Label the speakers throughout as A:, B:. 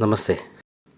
A: നമസ്തേ.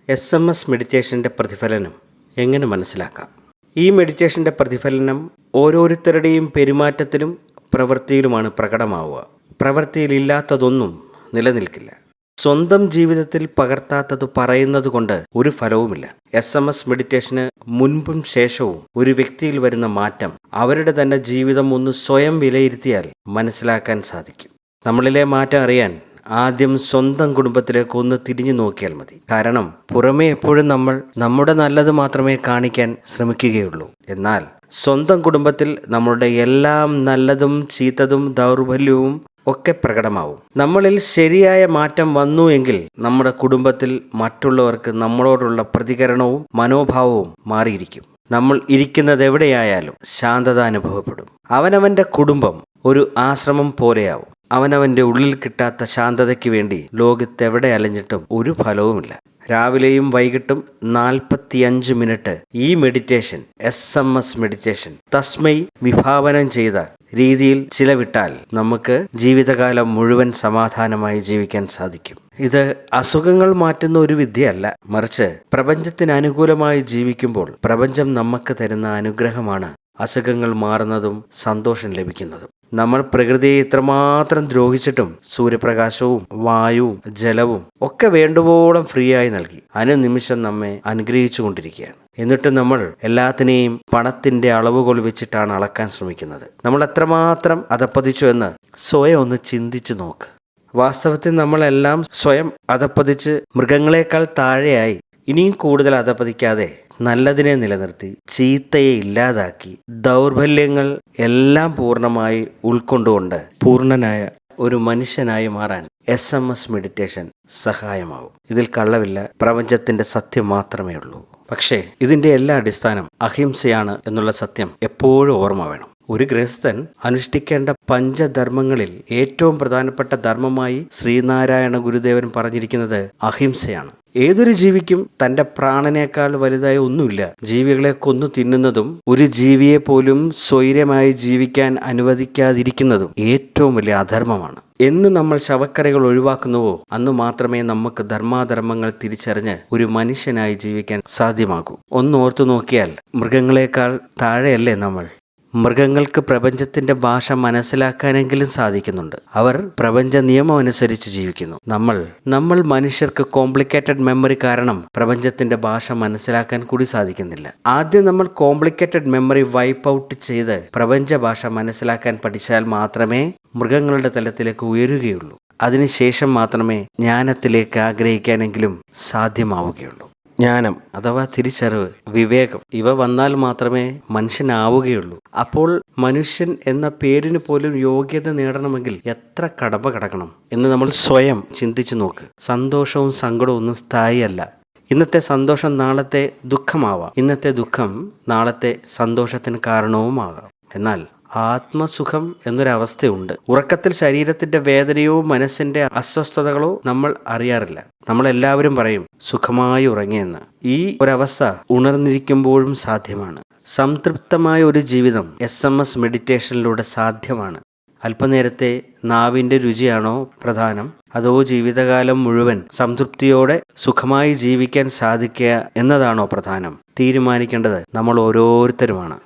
A: S M S മെഡിറ്റേഷന്റെ പ്രതിഫലനം എങ്ങനെ മനസ്സിലാക്കാം? ഈ മെഡിറ്റേഷന്റെ പ്രതിഫലനം ഓരോരുത്തരുടെയും പെരുമാറ്റത്തിലും പ്രവൃത്തിയിലുമാണ് പ്രകടമാവുക. പ്രവൃത്തിയിലില്ലാത്തതൊന്നും നിലനിൽക്കില്ല. സ്വന്തം ജീവിതത്തിൽ പകർത്താത്തത് പറയുന്നത് കൊണ്ട് ഒരു ഫലവുമില്ല. എസ് എം എസ് മെഡിറ്റേഷന് മുൻപും ശേഷവും ഒരു വ്യക്തിയിൽ വരുന്ന മാറ്റം അവരുടെ തന്നെ ജീവിതം ഒന്ന് സ്വയം വിലയിരുത്തിയാൽ മനസ്സിലാക്കാൻ സാധിക്കും. നമ്മളിലെ മാറ്റം അറിയാൻ ആദ്യം സ്വന്തം കുടുംബത്തിലേക്ക് ഒന്ന് തിരിഞ്ഞു നോക്കിയാൽ മതി. കാരണം പുറമേ എപ്പോഴും നമ്മൾ നമ്മുടെ നല്ലത് മാത്രമേ കാണിക്കാൻ ശ്രമിക്കുകയുള്ളൂ. എന്നാൽ സ്വന്തം കുടുംബത്തിൽ നമ്മളുടെ എല്ലാം നല്ലതും ചീത്തതും ദൗർബല്യവും ഒക്കെ പ്രകടമാവും. നമ്മളിൽ ശരിയായ മാറ്റം വന്നു എങ്കിൽ നമ്മുടെ കുടുംബത്തിൽ മറ്റുള്ളവർക്ക് നമ്മളോടുള്ള പ്രതികരണവും മനോഭാവവും മാറിയിരിക്കും. നമ്മൾ ഇരിക്കുന്നത് എവിടെയായാലും ശാന്തത അനുഭവപ്പെടും. അവനവന്റെ കുടുംബം ഒരു ആശ്രമം പോലെയാവും. അവനവന്റെ ഉള്ളിൽ കിട്ടാത്ത ശാന്തതയ്ക്ക് വേണ്ടി ലോകത്തെവിടെ അലഞ്ഞിട്ടും ഒരു ഫലവുമില്ല. രാവിലെയും വൈകിട്ടും നാൽപ്പത്തിയഞ്ച് മിനിറ്റ് ഈ meditation S M S meditation തസ്മൈ വിഭാവനം ചെയ്ത രീതിയിൽ ചിലവിട്ടാൽ നമുക്ക് ജീവിതകാലം മുഴുവൻ സമാധാനമായി ജീവിക്കാൻ സാധിക്കും. ഇത് അസുഖങ്ങൾ മാറ്റുന്ന ഒരു വിദ്യയല്ല. മറിച്ച് പ്രപഞ്ചത്തിന് അനുകൂലമായി ജീവിക്കുമ്പോൾ പ്രപഞ്ചം നമുക്ക് തരുന്ന അനുഗ്രഹമാണ് അസുഖങ്ങൾ മാറുന്നതും സന്തോഷം ലഭിക്കുന്നതും. നമ്മൾ പ്രകൃതിയെ ഇത്രമാത്രം ദ്രോഹിച്ചിട്ടും സൂര്യപ്രകാശവും വായുവും ജലവും ഒക്കെ വേണ്ടുവോളം ഫ്രീ ആയി നൽകി. അനുനിമിഷം നമ്മെ അനുഗ്രഹിച്ചു കൊണ്ടിരിക്കുകയാണ്. എന്നിട്ട് നമ്മൾ എല്ലാത്തിനെയും പണത്തിന്റെ അളവുകൾ വെച്ചിട്ടാണ് അളക്കാൻ ശ്രമിക്കുന്നത്. നമ്മൾ എത്രമാത്രം അതപ്പതിച്ചു എന്ന് സ്വയം ഒന്ന് ചിന്തിച്ചു നോക്ക്. വാസ്തവത്തിൽ നമ്മളെല്ലാം സ്വയം അതപ്പതിച്ച് മൃഗങ്ങളെക്കാൾ താഴെയായി ഇനിയും കൂടുതൽ അതപ്പതിക്കാതെ നല്ലതിനെ നിലനിർത്തി ചീത്തയെ ഇല്ലാതാക്കി ദൗർബല്യങ്ങൾ എല്ലാം പൂർണമായി ഉൾക്കൊണ്ടുകൊണ്ട് പൂർണനായ ഒരു മനുഷ്യനായി മാറാൻ എസ് എം എസ് മെഡിറ്റേഷൻ സഹായമാവും ഇതിൽ കള്ളവില്ല പ്രപഞ്ചത്തിന്റെ സത്യം മാത്രമേ ഉള്ളൂ. പക്ഷേ ഇതിന്റെ എല്ലാ അടിസ്ഥാനം അഹിംസയാണ് എന്നുള്ള സത്യം എപ്പോഴും ഓർമ്മ വേണം. ഒരു ഗൃഹസ്ഥൻ അനുഷ്ഠിക്കേണ്ട പഞ്ചധർമ്മങ്ങളിൽ ഏറ്റവും പ്രധാനപ്പെട്ട ധർമ്മമായി ശ്രീനാരായണ ഗുരുദേവൻ പറഞ്ഞിരിക്കുന്നത് അഹിംസയാണ്. ഏതൊരു ജീവിക്കും തന്റെ പ്രാണനേക്കാൾ വലുതായ ഒന്നുമില്ല. ജീവികളെ കൊന്നു തിന്നുന്നതും ഒരു ജീവിയെ പോലും സ്വൈര്യമായി ജീവിക്കാൻ അനുവദിക്കാതിരിക്കുന്നതും ഏറ്റവും വലിയ അധർമ്മമാണ്. എന്ന് നമ്മൾ ശവക്കരകൾ ഒഴിവാക്കുന്നുവോ? അന്ന് മാത്രമേ നമുക്ക് ധർമാധർമ്മങ്ങൾ തിരിച്ചറിഞ്ഞ് ഒരു മനുഷ്യനായി ജീവിക്കാൻ സാധ്യമാകൂ. ഒന്ന് ഓർത്തു നോക്കിയാൽ മൃഗങ്ങളെക്കാൾ താഴെയല്ലേ നമ്മൾ? മൃഗങ്ങൾക്ക് പ്രപഞ്ചത്തിന്റെ ഭാഷ മനസ്സിലാക്കാനെങ്കിലും സാധിക്കുന്നുണ്ട്. അവർ പ്രപഞ്ച നിയമം അനുസരിച്ച് ജീവിക്കുന്നു. നമ്മൾ നമ്മൾ മനുഷ്യർക്ക് കോംപ്ലിക്കേറ്റഡ് മെമ്മറി കാരണം പ്രപഞ്ചത്തിന്റെ ഭാഷ മനസ്സിലാക്കാൻ കൂടി സാധിക്കുന്നില്ല. ആദ്യം നമ്മൾ കോംപ്ലിക്കേറ്റഡ് മെമ്മറി വൈപ്പ് ഔട്ട് ചെയ്ത് പ്രപഞ്ച ഭാഷ മനസ്സിലാക്കാൻ പഠിച്ചാൽ മാത്രമേ മൃഗങ്ങളുടെ തലത്തിലേക്ക് ഉയരുകയുള്ളൂ. അതിനുശേഷം മാത്രമേ ജ്ഞാനത്തിലേക്ക് ആഗ്രഹിക്കാനെങ്കിലും സാധ്യമാവുകയുള്ളൂ. ജ്ഞാനം അഥവാ തിരിച്ചറിവ് വിവേകം ഇവ വന്നാൽ മാത്രമേ മനുഷ്യനാവുകയുള്ളൂ. അപ്പോൾ മനുഷ്യൻ എന്ന പേരിന് പോലും യോഗ്യത നേടണമെങ്കിൽ എത്ര കടമ്പ കിടക്കണം എന്ന് നമ്മൾ സ്വയം ചിന്തിച്ചു നോക്ക്. സന്തോഷവും സങ്കടവും ഒന്നും സ്ഥായിയല്ല. ഇന്നത്തെ സന്തോഷം നാളത്തെ ദുഃഖമാവാം. ഇന്നത്തെ ദുഃഖം നാളത്തെ സന്തോഷത്തിന് കാരണവുമാകാം. എന്നാൽ ആത്മസുഖം എന്നൊരവസ്ഥയുണ്ട്. ഉറക്കത്തിൽ ശരീരത്തിന്റെ വേദനയോ മനസ്സിന്റെ അസ്വസ്ഥതകളോ നമ്മൾ അറിയാറില്ല. നമ്മളെല്ലാവരും പറയും സുഖമായി ഉറങ്ങിയെന്ന് ഈ ഒരവസ്ഥ ഉണർന്നിരിക്കുമ്പോഴും സാധ്യമാണ്. സംതൃപ്തമായ ഒരു ജീവിതം എസ് എം എസ് മെഡിറ്റേഷനിലൂടെ സാധ്യമാണ്. അല്പനേരത്തെ നാവിന്റെ രുചിയാണോ പ്രധാനം? അതോ ജീവിതകാലം മുഴുവൻ സംതൃപ്തിയോടെ സുഖമായി ജീവിക്കാൻ സാധിക്കുക എന്നതാണോ പ്രധാനം? തീരുമാനിക്കേണ്ടത് നമ്മൾ ഓരോരുത്തരുമാണ്.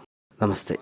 A: നമസ്തേ.